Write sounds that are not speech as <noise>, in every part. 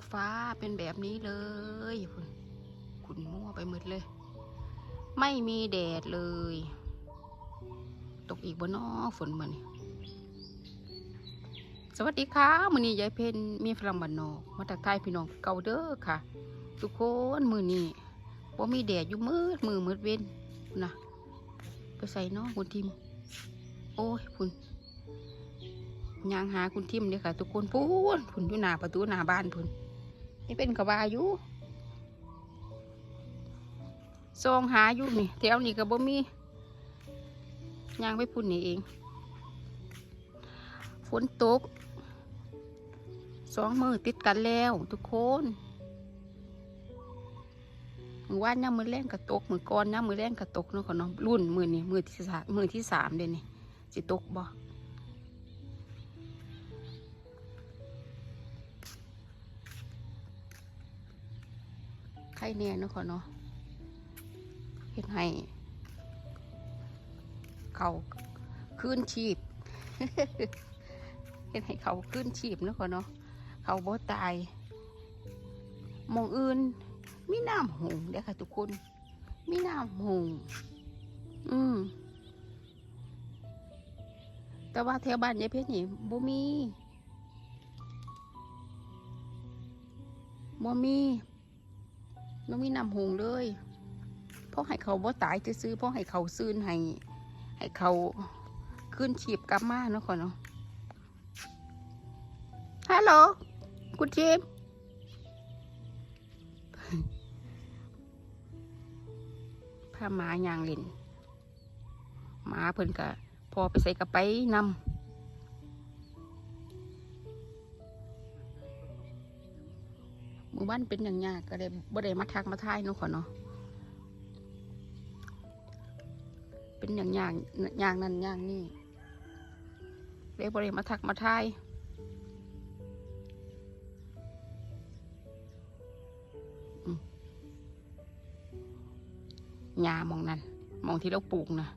งฟ้าเป็นแบบนี้เลยคุณคุณมั่วไปหมดเลย ไม่มีแดดเลย ตกอีกบนนอฝนมานี่สวัสดีค่ะมือนี้ยายเพนมีฝรั่งบ้านนอกมาตักทายพี่น้องเกาเด้อค่ะ ทุกคนมือนี้ว่ามีแดดอยู่มืดมือมืดเว้นนะไปใส่นาะคุณทิม โอ้ยคุณยางหาคุณทิมเลยค่ะ ทุกคนพูนคุณอยู่หน้าประตูหน้าบ้านพุ่น นี่เป็นกระบาอยู่ซองหาอยู่นี่แถวนี้ก็บ่มียางไปพุ่นนี่เองฝนตกสองมือติดกันแล้วทุกคนมือว่านย่ามือแรงกระตกมือก่อนย่ามือแรงกระตกเนาะค่ะเนาะรุ่นมือนี่มือที่สามมือที่สามเดยนี่สิตกบ่ ใครเนี่ยเนะค่ะเนาะเห็นให้เขาคืนชีพเห็นให้เขาขึ้นชีพนะค่ะเนาะเขาบ่ตายมองอื่นมีน้ำหงเด้อค่ะทุกคนมีน้ำหงอืมแต่ว่าแถวบ้านยายเพชรนี่บ่มีบ่มี บ่มีน้ำหงเลยเพราะให้เขาบ่ตายจะซื้อเพราะให้เขาซื่นให้ให้เขาขึ้นชีพกลับมาเนาะค่ะเนาะฮัลโหลคุณจิมพาหมายางเล่นหมาเพิ่นกะพอไปใส่กระไปนำ มือบ้านเป็นอย่างยากก็เลยบ่ได้มาทักมาทายเนาะขอเนาะเป็นอย่างยากอย่างนั้นอย่างนี้เลยบ่ได้มาทักมาทายหญ้ามองนั่นมองที่เราปลูกนะ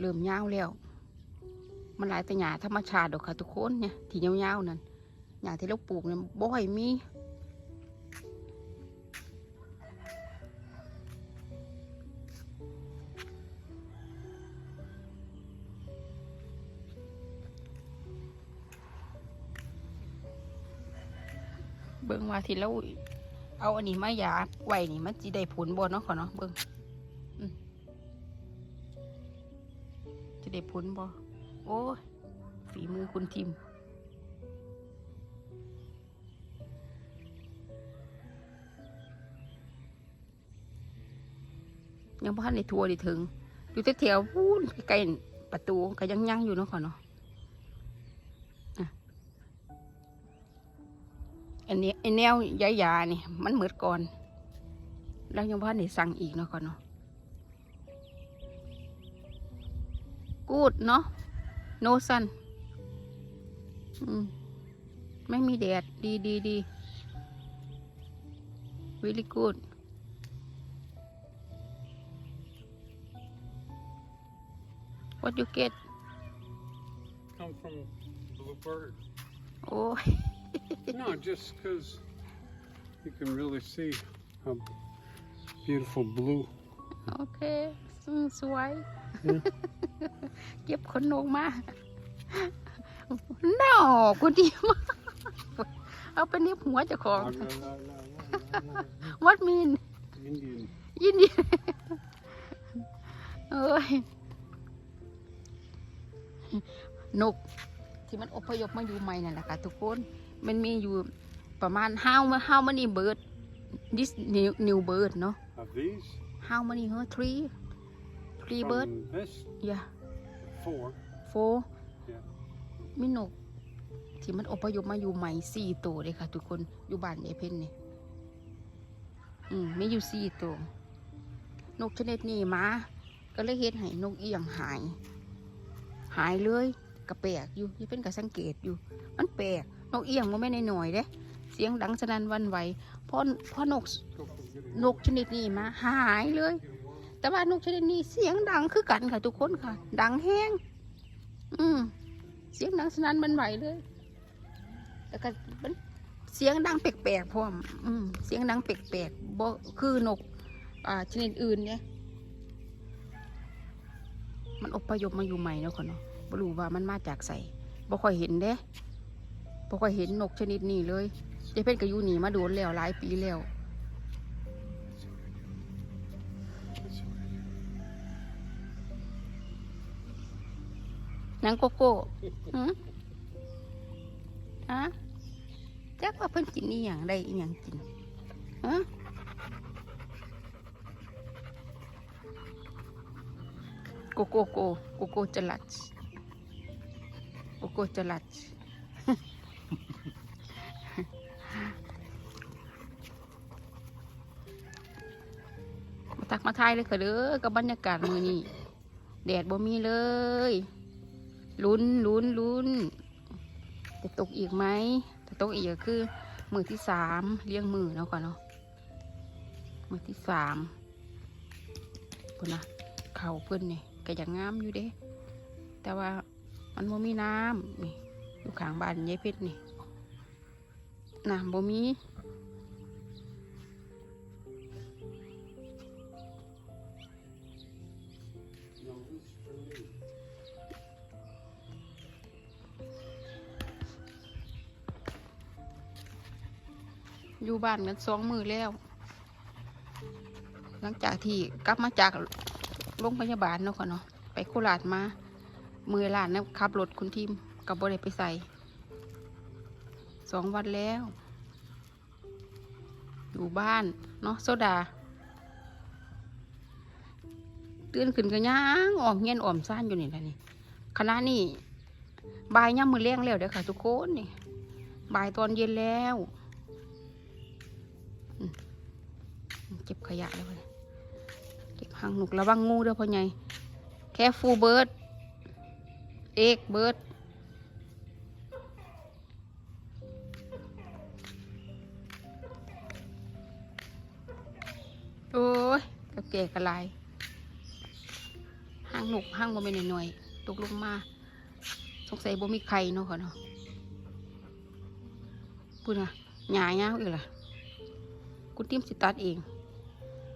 เริ่มยาวแล้ว มันหลายแต่หญ้าธรรมชาติดอกค่ะทุกคนเนี่ยที่ยาวๆนั่นหญ้าที่เราปลูกเนี่ยบ่อยมี เบิ่งว่าที่เราเอาอันนี้มายาไว้นี่มันจีได้ผลบ่เนาะขอเนาะเบิ่งจะได้ผลบ่โอ้ฝีมือคุณทิมยังพันในทัวร์ดิถึง อยู่แถวๆพูนใกล้ประตูก็ยังยังอยู่เนาะขอเนาะ อันนี้ไอแนวยายานี่ มันเหมือนก่อน แล้วยังพันในสั่งอีกเนาะขอเนาะกูดเนาะโนซันอืมไม่มีแดด ดีดีดี really good what you get come from Bluebird. โอ้ย No, just because you can really see how beautiful blue. โอเคอืมสวยอืมเก็บขนนกมาหนอกูดีมากเอาไปเน็บหัวเจ้าของ La, la, la, la, la, la. what mean Indian. ยินดีเอ้ยนกที่มันอพยพมาอยู่ใหม่นั่นแหละค่ะทุกคน มันมีอยู่ประมาณ how how many bird this new new bird เนาะ Of these, how many huh three three bird from this, yeah four. four Yeah. มีนก ที่มันอพยพมาอยู่ใหม่สี่ตัวเลยค่ะ ทุกคนอยู่บ้านยายเพ่นนี่อืมมีอยู่สี่ตัวนกชนิดนี้มาก็เลยเฮ็ดให้นกเอียงหาย หายเลยกระแปลกอยู่ยายเพ่นก็สังเกตอยู่ มันแปลก นกเอียงมันไม่ในหน่อยเด้เสียงดังสนั่นวันไหวเพราะเพราะนกนกชนิดนี้มาหายเลย แต่ว่านกชนิดนี้เสียงดังคือกันค่ะทุกคนค่ะ ดังแห้งอืมเสียงดังสนั่นวันไหวเลยแล้วก็มันเสียงดังแปลกๆพร้อมอืมเสียงดังแปลกๆบ่คือนก อ่าชนิดอื่นเนี่ยมันอพยพมาอยู่ใหม่เนาะค่ะเนาะบ่รู้ว่ามันมาจากไสบ่ค่อยเห็นเด้ บ่ค่อยเห็นนกชนิดนี้เลยยายเพ่นก็อยู่นี่มาโดนแล้วหลายปีแล้วนางโกโก้หืมฮะจักว่าเพิ่นกินอีหยังได้อีหยังกินฮะโกโก้โกโกโก้จะลัดโกโก้จะลัด มาตักมาทายเลยค่ะเด้อกับบรรยากาศมือนี้แดดบ่มีเลยลุ้นลุ้นลุ้นจะตกอีกไหมถ้าตกอีกก็คือ มือที่สามเลี้ยงมือเนาะก่อนเนาะมือที่สามพุ่นนะเข่าเพิ่นเนี่ยก็ยังงามอยู่เด้ แต่ว่ามันบ่มีน้ำนี่อยู่ข้างบ้านยายเพชรนี่น้ำบ่มี อยู่บ้านกันสองมือแล้ว หลังจากที่กลับมาจากโรงพยาบาลเนาะค่ะเนาะไปโคราชมา มือหลานนะขับรถคุณทีมกับบริไปใส่สองวันแล้ว อยู่บ้านเนาะโซดาตื่นขึ้นกันย่างอ่อมเงี้ยนอ่อมซ่านอยู่นี่แหละนี่คณะนี่บ่ายย่ำมือเลี้ยงแล้วเด้อค่ะทุกคนนี่บ่ายตอนเย็นแล้ว เก็บขยะแล้วเลยเก็บหางหนุกระวังงูด้อพ่อใหญ่แค่ฟูเบิร์ดเอกเบิร์ดโอ้ยกะเกะกระลายหางหนุกหางบ่เป็นหน่อยตกลงมาสงสัยบ่มีใครเนาะขาเนาะพูดนะหยาเงาอีกล่ะ คุณทิมสิตัดเอง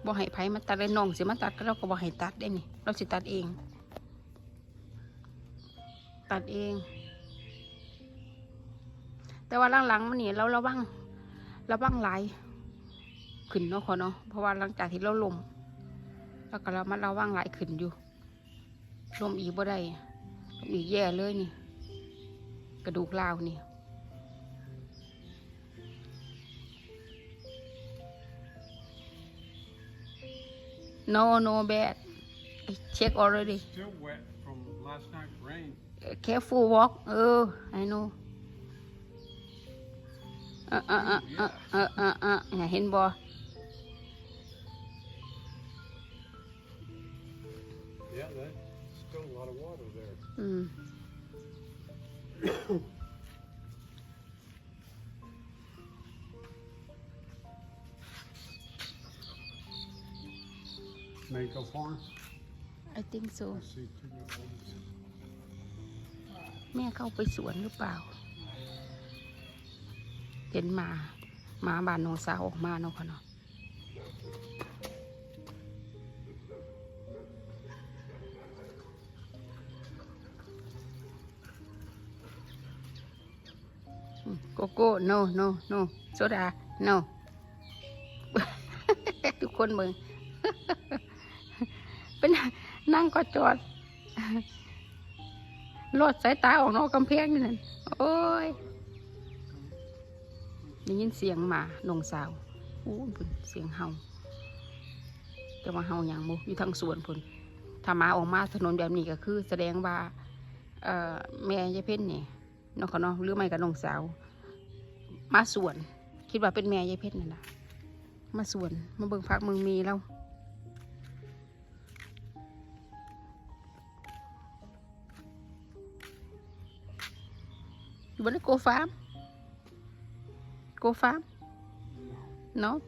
บ่ให้ไผมาตัดเลยน้องสิมาตัดก็เราก็บ่ให้ตัดได้นี่ เราสิตัดเอง ตัดเอง แต่ว่าหลังๆมันนี่เราระวังระวังหลายขึ้นเนาะขอเนาะเพราะว่าหลังจากที่เราลมแล้วก็เรามันระวังหลายขึ้นอยู่ลมอีกบ่ได้ลมอีกแย่เลยนี่ กระดูกลาวนี่ No, no bad. I check already. Still wet from last night's rain. Uh, Careful walk. Oh, I know. เออเออเออเออเออเออเออเนี่ยเห็นบ่ Yeah, that's still a lot of water there. อื <coughs> <coughs> Mango farm. I think so I see two of those. แม่เข้าไปสวนหรือเปล่า เห็นหมาหมาบ้านน้องสาวออกมาเนาะค่ะเนาะอืมโกโก้ no no no โซดา no ทุกคนเมือง เป็นนั่ง ก็จอดลดสายตาออกนอกกำแพงนี่นั่นโอ้ยได้ยินเสียงหมาหนงสาวอู้พุ่นเสียงเห่าจะมาเห่าอย่างมูอยู่ทางสวนพุ่นถ้ามาออกมาถนนแบบนี้ก็คือ แสดงว่าเอ่อแม่ยายเพ่นนี่นาะเขาเนาะหรือไม่กับนงสาว มาสวน คิดว่าเป็นแม่ยายเพ่นนั่นแหละมาสวนมาเบิ่งพักเมืองมีแล้ว You wanna go farm? Go farm? No?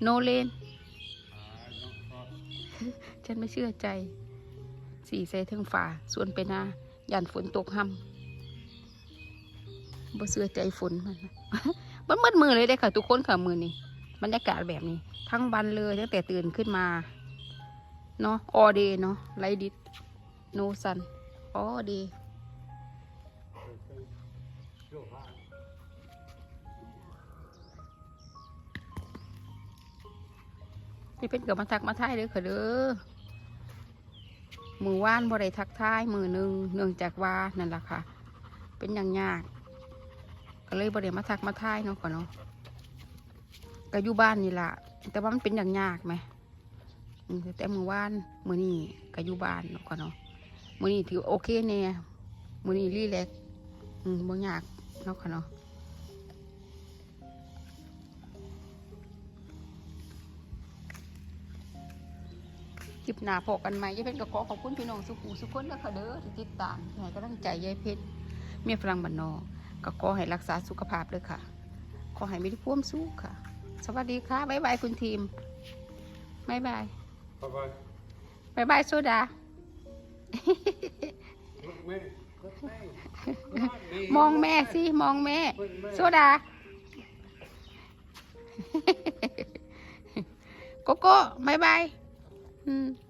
No lane? ฉันไม่เชื่อใจ สีใส่เทิงฝ่าส่วนไปหน้ายันฝนตกห้บ่เสือใจฝนมันมันมืดมือเลยได้ค่ะ ทุกคนค่ะมือนี้บรรยากาศแบบนี้ ทั้งวันเลยตั้งแต่ตื่นขึ้นมา เนาะ all day เนาะ light it no sun all day ที่เเป็นกับมาทักมาทายเลยค่ะเด้อมือว่านบ่ได้ทักทายมือหนึ่งเนื่องจากว่านั่นแหละค่ะ เป็นอย่างยาก ก็เลยบ่ได้มาทักมาทายเนาะก่อนเนาะก็อยู่บ้านนี่ละแต่ว่ามันเป็นอย่างยากไหมแต่มือว่านมือนี่ก็อยู่บ้านเนาะก่อนเนาะมือนี่ถือโอเคเนี่ยมือนี่รีแลกซ์อืมบ่ยากเนาะค่ะเนาะ คลิปหน้าพบกันใหม่ยายเพชรก็ขอขอบคุณพี่น้องสุขุสุขคนแล้วค่ะเด้อที่ติดตามให้กำลังใจยายเพชรเมียฝรั่งบ้านนอกก็ขอให้รักษาสุขภาพเลยค่ะ ขอให้มีความสุขค่ะ สวัสดีค่ะบ๊ายบายคุณทีมบ๊ายบาย Bye bye. บ๊ายบายโซดา Look me. Look me. Look me. มองแม่สิ มองแม่ Look me. โซดา โกโก้บ๊ายบาย อืม